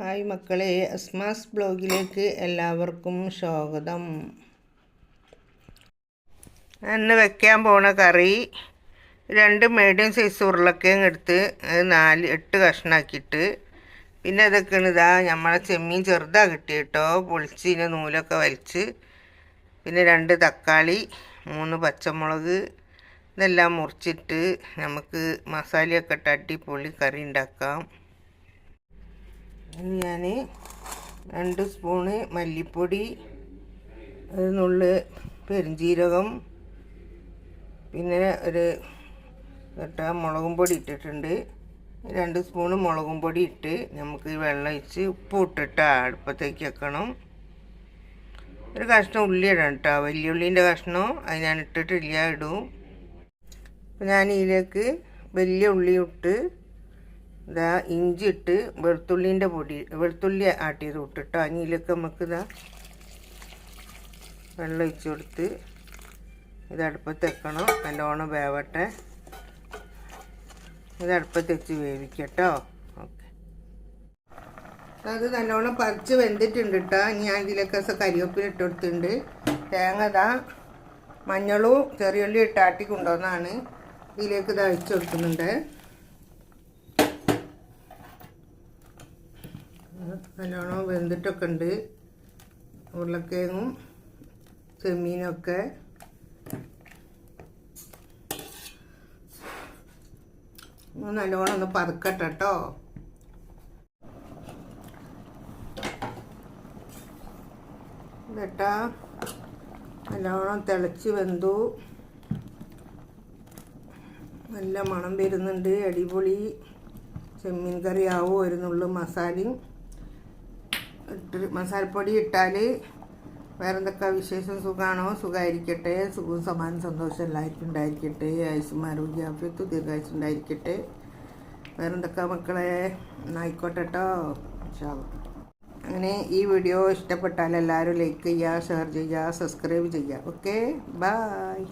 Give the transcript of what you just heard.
Hi മക്കളെ അസ്മാസ് ബ്ലോഗിലേക്ക് എല്ലാവർക്കും സ്വാഗതം. അന്ന് വെക്കാൻ പോണ കറി രണ്ട് മീഡിയം സൈസ് ഉരുളക്കിഴങ്ങ് എടുത്ത് അത് നാല് എട്ട് കഷ്ണാക്കിയിട്ട്. പിന്നെ അതൊക്കെയാണ് ഇതാ നമ്മളെ ചെമ്മീൻ ചെറുതാ കിട്ടി കേട്ടോ ഇതിന്റെ നൂലൊക്കെ വലിച്ച്. പിന്നെ രണ്ട് തക്കാളി മൂന്ന് പച്ചമുളക് ഇതെല്ലാം മുറിച്ചിട്ട് നമുക്ക് മസാലയൊക്കെ ഇട്ട് അടിപൊളി കറി ഉണ്ടാക്കാം. ഇനി ഞാൻ രണ്ട് സ്പൂണ് മല്ലിപ്പൊടി ഒരു നുള്ള് പെരുംജീരകം പിന്നെ ഒരു ഇട്ട മുളകും പൊടി ഇട്ടിട്ടുണ്ട്. രണ്ട് സ്പൂണ് മുളകും പൊടി ഇട്ട് നമുക്ക് വെള്ളം ഒഴിച്ച് ഉപ്പ് ഇട്ടിട്ട് അടുപ്പത്തേക്ക് വെക്കണം. ഒരു കഷ്ണം ഉള്ളി ഇടണം കേട്ടോ വലിയ ഉള്ളീന്റെ കഷ്ണം അത് ഞാൻ ഇട്ടിട്ടില്ല ഇടും. അപ്പം ഞാൻ ഇതിലേക്ക് വലിയ ഉള്ളി ഇട്ട് ഇതാ ഇഞ്ചി ഇട്ട് വെളുത്തുള്ളീന്റെ പൊടി വെളുത്തുള്ളി ആട്ടിയത് ഇട്ടിട്ടോ. അതിലേക്ക് നമുക്ക് ഇതാ വെള്ളം ഒഴിച്ച് കൊടുത്ത് ഇത് അടുപ്പത്ത് വെക്കണം. നല്ലോണം വേവട്ടെ. ഇത് അടുപ്പത്ത് വെച്ച് വേവിക്കട്ടോ. ഓക്കെ. അത് നല്ലോണം പറിച്ച് വെന്തിട്ടുണ്ട് കേട്ടോ. ഞാൻ ഇതിലേക്ക് കരിവേപ്പില ഇട്ട് കൊടുത്തിട്ടുണ്ട്. തേങ്ങ ഇതാ മഞ്ഞളും ചെറിയുള്ളി ഇട്ടാട്ടി കൊണ്ടുവന്നാണ് ഇതിലേക്ക് ഇത് അഴിച്ചു കൊടുക്കുന്നുണ്ട്. നല്ലോണം വെന്തിട്ടൊക്കെ ഉണ്ട്. ഉരുളക്കിഴങ്ങും ചെമ്മീനൊക്കെ. നല്ലോണം ഒന്ന് പതുക്കട്ടെ കേട്ടോ ഇതട്ടാ. നല്ലോണം തിളച്ച് വെന്തു. നല്ല മണം വരുന്നുണ്ട്. അടിപൊളി. ചെമ്മീൻ കറി ആവും മസാലയും. ഇട്ട് മസാലപ്പൊടി ഇട്ടാൽ വേറെ എന്തൊക്കെ വിശേഷം സുഖമാണോ സുഖമായിരിക്കട്ടെ സുഖവും സമാനം സന്തോഷം എല്ലാവർക്കും ഉണ്ടായിരിക്കട്ടെ. ആയുസും ആരോഗ്യ ആഫ്യത്തു ദീർഘായുസ് ഉണ്ടായിരിക്കട്ടെ വേറെ എന്തൊക്കെ മക്കളെ ആയിക്കോട്ടെ കേട്ടോ അങ്ങനെ ഈ വീഡിയോ ഇഷ്ടപ്പെട്ടാൽ എല്ലാവരും ലൈക്ക് ചെയ്യുക ഷെയർ ചെയ്യുക സബ്സ്ക്രൈബ് ചെയ്യുക. Okay bye